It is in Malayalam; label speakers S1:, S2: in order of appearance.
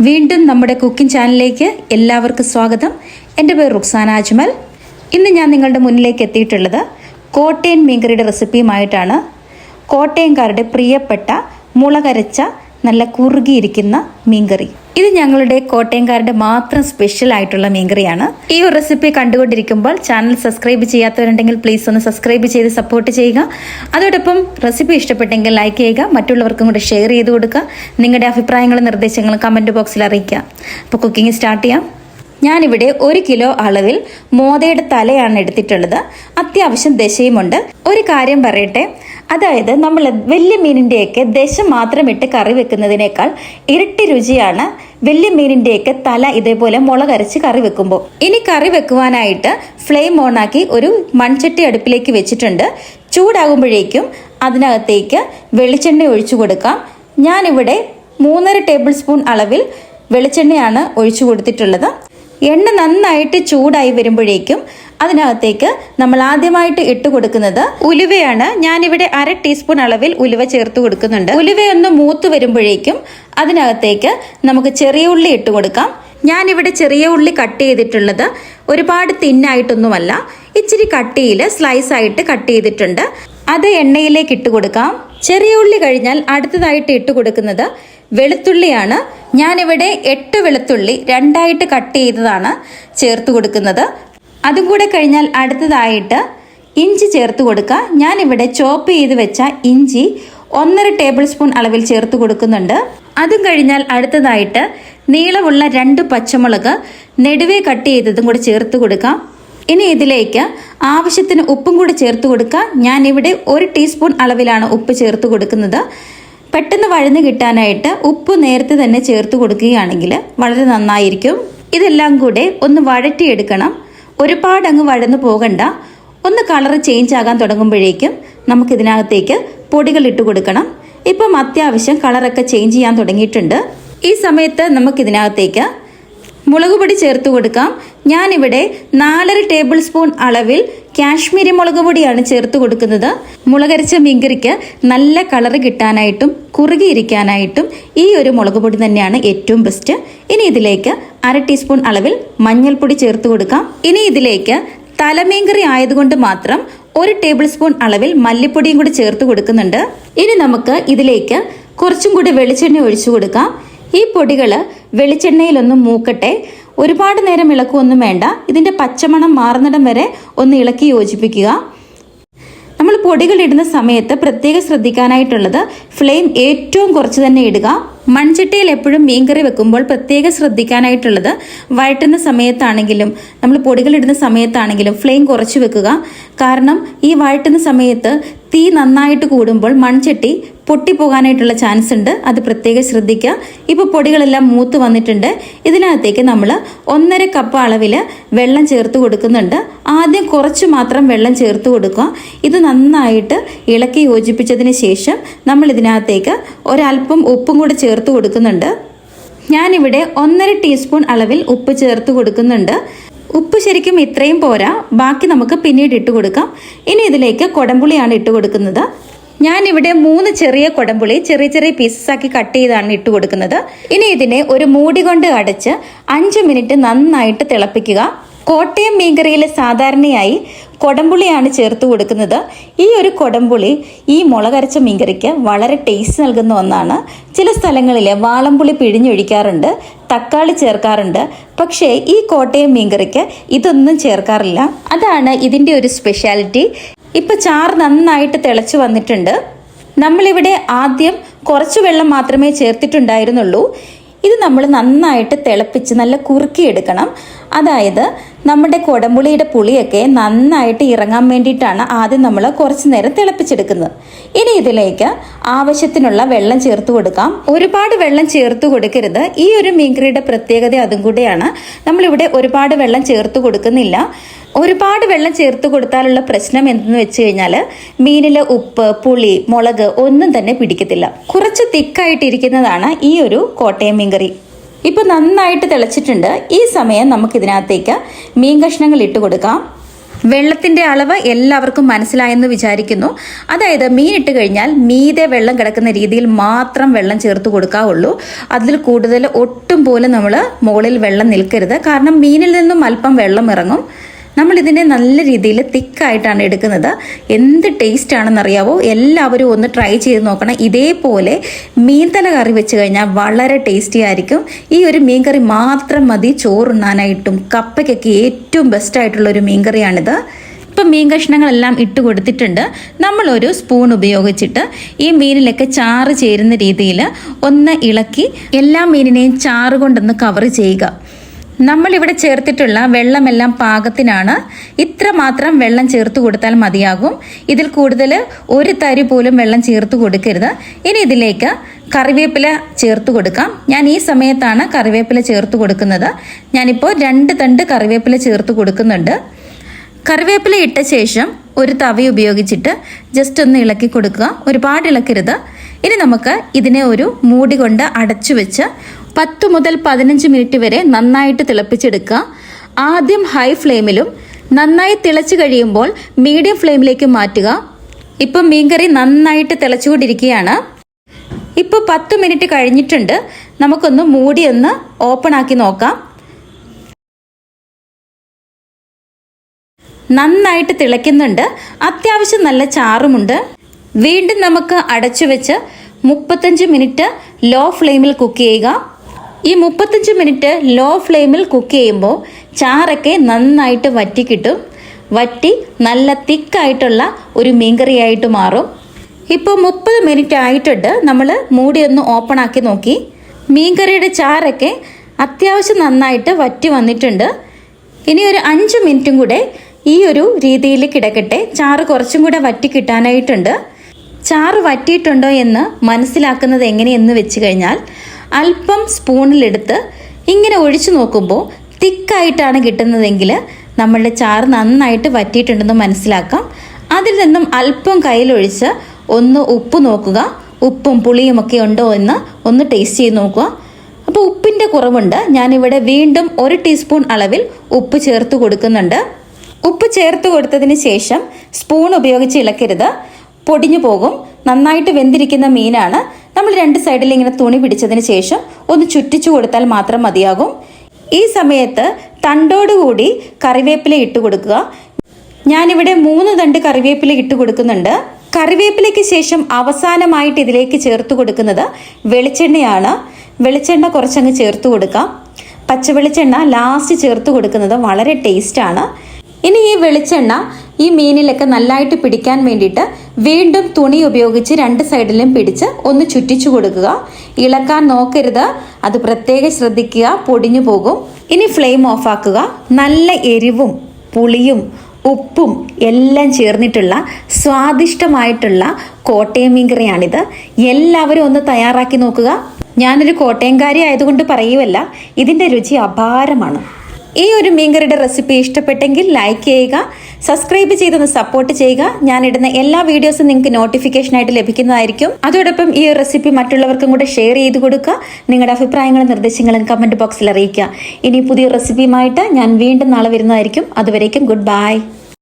S1: വീണ്ടും നമ്മുടെ കുക്കിംഗ് ചാനലിലേക്ക് എല്ലാവർക്കും സ്വാഗതം. എന്റെ പേര് റുക്സാന അജ്മൽ. ഇന്ന് ഞാൻ നിങ്ങളുടെ മുന്നിലേക്ക് എത്തിയിട്ടുള്ളത് കോട്ടയൻ മീൻകറിയുടെ റെസിപ്പിയുമായിട്ടാണ്. കോട്ടയംകാരുടെ പ്രിയപ്പെട്ട മുളകരച്ച നല്ല കുറുകിയിരിക്കുന്ന മീൻകറി. ഇത് ഞങ്ങളുടെ കോട്ടയംകാരുടെ മാത്രം സ്പെഷ്യൽ ആയിട്ടുള്ള മീൻകറിയാണ്. ഈ ഒരു റെസിപ്പി കണ്ടുകൊണ്ടിരിക്കുമ്പോൾ ചാനൽ സബ്സ്ക്രൈബ് ചെയ്യാത്തവരുണ്ടെങ്കിൽ പ്ലീസ് ഒന്ന് സബ്സ്ക്രൈബ് ചെയ്ത് സപ്പോർട്ട് ചെയ്യുക. അതോടൊപ്പം റെസിപ്പി ഇഷ്ടപ്പെട്ടെങ്കിൽ ലൈക്ക് ചെയ്യുക. മറ്റുള്ളവർക്കും കൂടെ ഷെയർ ചെയ്ത് കൊടുക്കുക. നിങ്ങളുടെ അഭിപ്രായങ്ങളും നിർദ്ദേശങ്ങളും കമന്റ് ബോക്സിൽ അറിയിക്കുക. അപ്പോൾ കുക്കിംഗ് സ്റ്റാർട്ട് ചെയ്യാം. ഞാനിവിടെ ഒരു കിലോ അളവിൽ മോതയുടെ തലയാണ് എടുത്തിട്ടുള്ളത്. അത്യാവശ്യം ദശയുമുണ്ട്. ഒരു കാര്യം പറയട്ടെ. അതായത് നമ്മൾ വലിയ മീനിന്റെയൊക്കെ ദശ മാത്രം ഇട്ട് കറി വെക്കുന്നതിനേക്കാൾ ഇരട്ടി രുചിയാണ് വലിയ മീനിന്റെയൊക്കെ തല ഇതേപോലെ മുളകരച്ച് കറി വെക്കുമ്പോൾ ഇനി കറി വെക്കുവാനായിട്ട് ഫ്ലെയിം ഓണാക്കി ഒരു മൺചട്ടി അടുപ്പിലേക്ക് വെച്ചിട്ടുണ്ട്. ചൂടാകുമ്പോഴേക്കും അതിനകത്തേക്ക് വെളിച്ചെണ്ണ ഒഴിച്ചു കൊടുക്കാം. ഞാനിവിടെ മൂന്നര ടേബിൾ സ്പൂൺ അളവിൽ വെളിച്ചെണ്ണയാണ് ഒഴിച്ചു കൊടുത്തിട്ടുള്ളത്. എണ്ണ നന്നായിട്ട് ചൂടായി വരുമ്പോഴേക്കും അതിനകത്തേക്ക് നമ്മൾ ആദ്യമായിട്ട് ഇട്ട് കൊടുക്കുന്നത് ഉലുവയാണ്. ഞാനിവിടെ അര ടീസ്പൂൺ അളവിൽ ഉലുവ ചേർത്ത് കൊടുക്കുന്നുണ്ട്. ഉലുവയൊന്ന് മൂത്ത് വരുമ്പോഴേക്കും അതിനകത്തേക്ക് നമുക്ക് ചെറിയ ഉള്ളി ഇട്ട് കൊടുക്കാം. ഞാനിവിടെ ചെറിയ ഉള്ളി കട്ട് ചെയ്തിട്ടുള്ളത് ഒരുപാട് തിന്നായിട്ടൊന്നുമല്ല. ഇച്ചിരി കട്ടിയിൽ സ്ലൈസ് ആയിട്ട് കട്ട് ചെയ്തിട്ടുണ്ട്. അത് എണ്ണയിലേക്ക് ഇട്ട് കൊടുക്കാം. ചെറിയ ഉള്ളി കഴിഞ്ഞാൽ അടുത്തതായിട്ട് ഇട്ട് കൊടുക്കുന്നത് വെളുത്തുള്ളിയാണ്. ഞാനിവിടെ എട്ട് വെളുത്തുള്ളി രണ്ടായിട്ട് കട്ട് ചെയ്തതാണ് ചേർത്ത് കൊടുക്കുന്നത്. അതും കൂടെ കഴിഞ്ഞാൽ അടുത്തതായിട്ട് ഇഞ്ചി ചേർത്ത് കൊടുക്കുക. ഞാനിവിടെ ചോപ്പ് ചെയ്ത് വെച്ച ഇഞ്ചി ഒന്നര ടേബിൾ സ്പൂൺ അളവിൽ ചേർത്ത് കൊടുക്കുന്നുണ്ട്. അതും കഴിഞ്ഞാൽ അടുത്തതായിട്ട് നീളമുള്ള രണ്ട് പച്ചമുളക് നെടുവേ കട്ട് ചെയ്തതും കൂടെ ചേർത്ത് കൊടുക്കാം ഇനി ഇതിലേക്ക് ആവശ്യത്തിന് ഉപ്പും കൂടി ചേർത്ത് കൊടുക്കുക. ഞാനിവിടെ ഒരു ടീസ്പൂൺ അളവിലാണ് ഉപ്പ് ചേർത്ത് കൊടുക്കുന്നത്. പെട്ടെന്ന് വഴന്ന് കിട്ടാനായിട്ട് ഉപ്പ് നേരത്തെ തന്നെ ചേർത്ത് കൊടുക്കുകയാണെങ്കിൽ വളരെ നന്നായിരിക്കും. ഇതെല്ലാം കൂടെ ഒന്ന് വഴറ്റിയെടുക്കണം. ഒരുപാട് അങ്ങ് വഴന്നു പോകണ്ട. ഒന്ന് കളർ ചേഞ്ച് ആകാൻ തുടങ്ങുമ്പോഴേക്കും നമുക്കിതിനകത്തേക്ക് പൊടികൾ ഇട്ട് കൊടുക്കണം. ഇപ്പം അത്യാവശ്യം കളറൊക്കെ ചേഞ്ച് ചെയ്യാൻ തുടങ്ങിയിട്ടുണ്ട്. ഈ സമയത്ത് നമുക്കിതിനകത്തേക്ക് മുളക് പൊടി ചേർത്ത് കൊടുക്കാം. ഞാനിവിടെ നാലര ടേബിൾ സ്പൂൺ അളവിൽ കാശ്മീരി മുളക് പൊടിയാണ് ചേർത്ത് കൊടുക്കുന്നത്. മുളകരച്ച മീൻകറിക്ക് നല്ല കളറ് കിട്ടാനായിട്ടും കുറുകിയിരിക്കാനായിട്ടും ഈ ഒരു മുളക് പൊടി തന്നെയാണ് ഏറ്റവും ബെസ്റ്റ് ഇനി ഇതിലേക്ക് അര ടീസ്പൂൺ അളവിൽ മഞ്ഞൾപ്പൊടി ചേർത്ത് കൊടുക്കാം. ഇനി ഇതിലേക്ക് തലമീൻകറി ആയതുകൊണ്ട് മാത്രം ഒരു ടേബിൾ സ്പൂൺ അളവിൽ മല്ലിപ്പൊടിയും കൂടി ചേർത്ത് കൊടുക്കുന്നുണ്ട്. ഇനി നമുക്ക് ഇതിലേക്ക് കുറച്ചും കൂടി വെളിച്ചെണ്ണ ഒഴിച്ചു കൊടുക്കാം. ഈ പൊടികൾ വെളിച്ചെണ്ണയിലൊന്ന് മൂക്കട്ടെ. ഒരുപാട് നേരം ഇളക്കുമൊന്നും വേണ്ട. ഇതിന്റെ പച്ചമണം മാറുന്നിടം വരെ ഒന്ന് ഇളക്കി യോജിപ്പിക്കുക. നമ്മൾ പൊടികൾ ഇടുന്ന സമയത്ത് പ്രത്യേകം ശ്രദ്ധിക്കാനായിട്ടുള്ളത് ഫ്ലെയിം ഏറ്റവും കുറച്ച് തന്നെ ഇടുക. മൺചട്ടിയിൽ എപ്പോഴും മീൻകറി വെക്കുമ്പോൾ പ്രത്യേകം ശ്രദ്ധിക്കാനായിട്ടുള്ളത് വഴറ്റുന്ന സമയത്താണെങ്കിലും നമ്മൾ പൊടികൾ ഇടുന്ന സമയത്താണെങ്കിലും ഫ്ലെയിം കുറച്ച് വെക്കുക. കാരണം ഈ വഴറ്റുന്ന സമയത്ത് തീ നന്നായിട്ട് കൂടുമ്പോൾ മൺചട്ടി പൊട്ടിപ്പോകാനായിട്ടുള്ള ചാൻസ് ഉണ്ട്. അത് പ്രത്യേകം ശ്രദ്ധിക്കുക. ഇപ്പോൾ പൊടികളെല്ലാം മൂത്ത് വന്നിട്ടുണ്ട്. ഇതിനകത്തേക്ക് നമ്മൾ ഒന്നര കപ്പ് അളവിൽ വെള്ളം ചേർത്ത് കൊടുക്കുന്നുണ്ട്. ആദ്യം കുറച്ച് മാത്രം വെള്ളം ചേർത്ത് കൊടുക്കുക. ഇത് നന്നായിട്ട് ഇളക്കി യോജിപ്പിച്ചതിന് ശേഷം നമ്മൾ ഇതിനകത്തേക്ക് ഒരല്പം ഉപ്പും കൂടെ ചേർത്ത് കൊടുക്കുന്നുണ്ട്. ഞാനിവിടെ ഒന്നര ടീസ്പൂൺ അളവിൽ ഉപ്പ് ചേർത്ത് കൊടുക്കുന്നുണ്ട്. ഉപ്പ് ശരിക്കും ഇത്രയും പോരാ. ബാക്കി നമുക്ക് പിന്നീട് ഇട്ട് കൊടുക്കാം. ഇനി ഇതിലേക്ക് കൊടംപുളിയാണ് ഇട്ട് കൊടുക്കുന്നത്. ഞാനിവിടെ മൂന്ന് ചെറിയ കൊടംപുളി ചെറിയ ചെറിയ പീസസ് ആക്കി കട്ട് ചെയ്താണ് ഇട്ട് കൊടുക്കുന്നത്. ഇനി ഇതിനെ ഒരു മൂടി കൊണ്ട് അടച്ച് അഞ്ച് മിനിറ്റ് നന്നായിട്ട് തിളപ്പിക്കുക. കോട്ടയം മീൻകറിയിൽ സാധാരണയായി കൊടംപുളിയാണ് ചേർത്ത് കൊടുക്കുന്നത്. ഈ ഒരു കൊടംപുളി ഈ മുളകരച്ച മീൻകറിക്ക് വളരെ ടേസ്റ്റ് നൽകുന്ന ഒന്നാണ്. ചില സ്ഥലങ്ങളിൽ വാളംപുളി പിഴിഞ്ഞൊഴിക്കാറുണ്ട് തക്കാളി ചേർക്കാറുണ്ട്. പക്ഷേ ഈ കോട്ടയം മീൻകറിക്ക് ഇതൊന്നും ചേർക്കാറില്ല. അതാണ് ഇതിന്റെ ഒരു സ്പെഷ്യാലിറ്റി ഇപ്പം ചാറ് നന്നായിട്ട് തിളച്ചു വന്നിട്ടുണ്ട്. നമ്മളിവിടെ ആദ്യം കുറച്ച് വെള്ളം മാത്രമേ ചേർത്തിട്ടുണ്ടായിരുന്നുള്ളൂ. ഇത് നമ്മൾ നന്നായിട്ട് തിളപ്പിച്ച് നല്ല കുറുക്കിയെടുക്കണം അതായത് നമ്മുടെ കൊടമ്പുളിയുടെ പുളിയൊക്കെ നന്നായിട്ട് ഇറങ്ങാൻ വേണ്ടിയിട്ടാണ് ആദ്യം നമ്മൾ കുറച്ച് നേരം തിളപ്പിച്ചെടുക്കുന്നത്. ഇനി ഇതിലേക്ക് ആവശ്യത്തിനുള്ള വെള്ളം ചേർത്ത് കൊടുക്കാം. ഒരുപാട് വെള്ളം ചേർത്ത് കൊടുക്കരുത്. ഈ ഒരു മീൻകറിയുടെ പ്രത്യേകത അതും കൂടെയാണ്. നമ്മളിവിടെ ഒരുപാട് വെള്ളം ചേർത്ത് കൊടുക്കുന്നില്ല. ഒരുപാട് വെള്ളം ചേർത്ത് കൊടുത്താലുള്ള പ്രശ്നം എന്തെന്ന് വെച്ച് കഴിഞ്ഞാൽ മീനിലെ ഉപ്പ് പുളി മുളക് ഒന്നും തന്നെ പിടിക്കത്തില്ല. കുറച്ച് തിക്കായിട്ടിരിക്കുന്നതാണ് ഈ ഒരു കോട്ടയം മീൻകറി. ഇപ്പോൾ നന്നായിട്ട് തിളച്ചിട്ടുണ്ട്. ഈ സമയം നമുക്ക് ഇതിനകത്തേക്ക് മീൻ കഷ്ണങ്ങൾ ഇട്ട് കൊടുക്കാം. വെള്ളത്തിന്റെ അളവ് എല്ലാവർക്കും മനസ്സിലായെന്ന് വിചാരിക്കുന്നു. അതായത് മീൻ ഇട്ട് കഴിഞ്ഞാൽ മീതെ വെള്ളം കിടക്കുന്ന രീതിയിൽ മാത്രം വെള്ളം ചേർത്ത് കൊടുക്കാവുള്ളൂ. അതിൽ കൂടുതൽ ഒട്ടും പോലും നമ്മൾ മുകളിൽ വെള്ളം നിൽക്കരുത്. കാരണം മീനിൽ നിന്നും അല്പം വെള്ളം ഇറങ്ങും. നമ്മൾ ഇതിനെ നല്ല രീതിയിൽ തിക്കായിട്ടാണ് എടുക്കുന്നത്. എന്ത് ടേസ്റ്റ് ആണെന്നറിയാവോ? എല്ലാവരും ഒന്ന് ട്രൈ ചെയ്ത് നോക്കണം. ഇതേപോലെ മീൻതല കറി വെച്ച് കഴിഞ്ഞാൽ വളരെ ടേസ്റ്റി ആയിരിക്കും. ഈ ഒരു മീൻകറി മാത്രം മതി. ചോറുണ്ണാനായിട്ടും കപ്പയ്ക്കൊക്കെ ഏറ്റവും ബെസ്റ്റ് ആയിട്ടുള്ള ഒരു മീൻകറിയാണിത്. ഇപ്പം മീൻ കഷ്ണങ്ങളെല്ലാം ഇട്ട് കൊടുത്തിട്ടുണ്ട്. നമ്മളൊരു സ്പൂൺ ഉപയോഗിച്ചിട്ട് ഈ മീനിലൊക്കെ ചാറ് ചേരുന്ന രീതിയിൽ ഒന്ന് ഇളക്കി എല്ലാ മീനിനെയും ചാറ് കൊണ്ടൊന്ന് കവർ ചെയ്യുക. നമ്മളിവിടെ ചേർത്തിട്ടുള്ള വെള്ളമെല്ലാം പാകത്തിനാണ് ഇത്ര മാത്രം വെള്ളം ചേർത്ത് കൊടുത്താൽ മതിയാകും. ഇതിൽ കൂടുതൽ ഒരു തരി പോലും വെള്ളം ചേർത്ത് കൊടുക്കരുത്. ഇനി ഇതിലേക്ക് കറിവേപ്പില ചേർത്ത് കൊടുക്കാം. ഞാൻ ഈ സമയത്താണ് കറിവേപ്പില ചേർത്ത് കൊടുക്കുന്നത്. ഞാനിപ്പോൾ രണ്ട് തണ്ട് കറിവേപ്പില ചേർത്ത് കൊടുക്കുന്നുണ്ട്. കറിവേപ്പില ഇട്ട ശേഷം ഒരു തവി ഉപയോഗിച്ചിട്ട് ജസ്റ്റ് ഒന്ന് ഇളക്കി കൊടുക്കുക. ഒരുപാട് ഇളക്കരുത്. ഇനി നമുക്ക് ഇതിനെ ഒരു മൂടി കൊണ്ട് അടച്ചു വെച്ച് പത്ത് മുതൽ പതിനഞ്ച് മിനിറ്റ് വരെ നന്നായിട്ട് തിളപ്പിച്ചെടുക്കുക. ആദ്യം ഹൈ ഫ്ലെയിമിലും നന്നായി തിളച്ചു കഴിയുമ്പോൾ മീഡിയം ഫ്ലെയിമിലേക്ക് മാറ്റുക. ഇപ്പം മീൻകറി നന്നായിട്ട് തിളച്ചുകൊണ്ടിരിക്കുകയാണ്. ഇപ്പോൾ പത്ത് മിനിറ്റ് കഴിഞ്ഞിട്ടുണ്ട്. നമുക്കൊന്ന് മൂടി ഒന്ന് ഓപ്പൺ ആക്കി നോക്കാം. നന്നായിട്ട് തിളയ്ക്കുന്നുണ്ട്. അത്യാവശ്യം നല്ല ചാറുമുണ്ട്. വീണ്ടും നമുക്ക് അടച്ചു വെച്ച് മുപ്പത്തഞ്ച് മിനിറ്റ് ലോ ഫ്ലെയിമിൽ കുക്ക് ചെയ്യുക. ഈ മുപ്പത്തഞ്ച് മിനിറ്റ് ലോ ഫ്ലെയിമിൽ കുക്ക് ചെയ്യുമ്പോൾ ചാറൊക്കെ നന്നായിട്ട് വറ്റി കിട്ടും. വറ്റി നല്ല തിക്കായിട്ടുള്ള ഒരു മീൻകറിയായിട്ട് മാറും. ഇപ്പോൾ മുപ്പത് മിനിറ്റ് ആയിട്ടുണ്ട്. നമ്മൾ മൂടി ഒന്ന് ഓപ്പൺ ആക്കി നോക്കി. മീൻകറിയുടെ ചാറൊക്കെ അത്യാവശ്യം നന്നായിട്ട് വറ്റി വന്നിട്ടുണ്ട്. ഇനി ഒരു അഞ്ച് മിനിറ്റും കൂടെ ഈ ഒരു രീതിയിൽ കിടക്കട്ടെ. ചാറ് കുറച്ചും കൂടെ വറ്റി കിട്ടാനായിട്ടുണ്ട്. ചാറ് വറ്റിയിട്ടുണ്ടോ എന്ന് മനസ്സിലാക്കുന്നത് എങ്ങനെയെന്ന് വെച്ച് കഴിഞ്ഞാൽ അല്പം സ്പൂണിലെടുത്ത് ഇങ്ങനെ ഒഴിച്ചു നോക്കുമ്പോൾ തിക്കായിട്ടാണ് കിട്ടുന്നതെങ്കിൽ നമ്മളുടെ ചാറ് നന്നായിട്ട് വറ്റിയിട്ടുണ്ടെന്ന് മനസ്സിലാക്കാം. അതിൽ നിന്നും അല്പം കയ്യിലൊഴിച്ച് ഒന്ന് ഉപ്പ് നോക്കുക. ഉപ്പും പുളിയും ഒക്കെ ഉണ്ടോ എന്ന് ഒന്ന് ടേസ്റ്റ് ചെയ്ത് നോക്കുക. അപ്പോൾ ഉപ്പിന്റെ കുറവുണ്ട്. ഞാനിവിടെ വീണ്ടും ഒരു ടീസ്പൂൺ അളവിൽ ഉപ്പ് ചേർത്ത് കൊടുക്കുന്നുണ്ട്. ഉപ്പ് ചേർത്ത് കൊടുത്തതിന് ശേഷം സ്പൂൺ ഉപയോഗിച്ച് ഇളക്കരുത്. പൊടിഞ്ഞു പോകും. നന്നായിട്ട് വെന്തിരിക്കുന്ന മീനാണ് നമ്മൾ രണ്ട് സൈഡിൽ ഇങ്ങനെ തുണി പിടിച്ചതിന് ശേഷം ഒന്ന് ചുറ്റിച്ചു കൊടുത്താൽ മാത്രം മതിയാകും. ഈ സമയത്ത് തണ്ടോടുകൂടി കറിവേപ്പില ഇട്ട് കൊടുക്കുക. ഞാനിവിടെ മൂന്ന് തണ്ട് കറിവേപ്പില ഇട്ട് കൊടുക്കുന്നുണ്ട്. കറിവേപ്പിലയ്ക്ക് ശേഷം അവസാനമായിട്ട് ഇതിലേക്ക് ചേർത്ത് കൊടുക്കുന്നത് വെളിച്ചെണ്ണയാണ്. വെളിച്ചെണ്ണ കുറച്ചങ്ങ് ചേർത്ത് കൊടുക്കാം. പച്ച വെളിച്ചെണ്ണ ലാസ്റ്റ് ചേർത്ത് കൊടുക്കുന്നത് വളരെ ടേസ്റ്റാണ് ഇനി ഈ വെളിച്ചെണ്ണ ഈ മീനിലൊക്കെ നല്ലതായിട്ട് പിടിക്കാൻ വേണ്ടിയിട്ട് വീണ്ടും തുണി ഉപയോഗിച്ച് രണ്ട് സൈഡിലും പിടിച്ച് ഒന്ന് ചുറ്റിച്ചു കൊടുക്കുക. ഇളക്കാൻ നോക്കരുത്. അത് പ്രത്യേകം ശ്രദ്ധിക്കുക. പൊടിഞ്ഞു പോകും. ഇനി ഫ്ലെയിം ഓഫാക്കുക നല്ല എരിവും പുളിയും ഉപ്പും എല്ലാം ചേർന്നിട്ടുള്ള സ്വാദിഷ്ടമായിട്ടുള്ള കോട്ടയം മീൻ കറിയാണിത്. എല്ലാവരും ഒന്ന് തയ്യാറാക്കി നോക്കുക. ഞാനൊരു കോട്ടയംകാരി ആയതുകൊണ്ട് പറയുമല്ല ഇതിന്റെ രുചി അപാരമാണ്. ഈ ഒരു മീൻകറിയുടെ റെസിപ്പി ഇഷ്ടപ്പെട്ടെങ്കിൽ ലൈക്ക് ചെയ്യുക സബ്സ്ക്രൈബ് ചെയ്തൊന്ന് സപ്പോർട്ട് ചെയ്യുക. ഞാനിടുന്ന എല്ലാ വീഡിയോസും നിങ്ങൾക്ക് നോട്ടിഫിക്കേഷനായിട്ട് ലഭിക്കുന്നതായിരിക്കും. അതോടൊപ്പം ഈ റെസിപ്പി മറ്റുള്ളവർക്കും കൂടെ ഷെയർ ചെയ്ത് കൊടുക്കുക. നിങ്ങളുടെ അഭിപ്രായങ്ങളും നിർദ്ദേശങ്ങളും കമന്റ് ബോക്സിൽ അറിയിക്കുക. ഇനി പുതിയ റെസിപ്പിയുമായിട്ട് ഞാൻ വീണ്ടും നാളെ വരുന്നതായിരിക്കും. അതുവരേക്കും ഗുഡ് ബൈ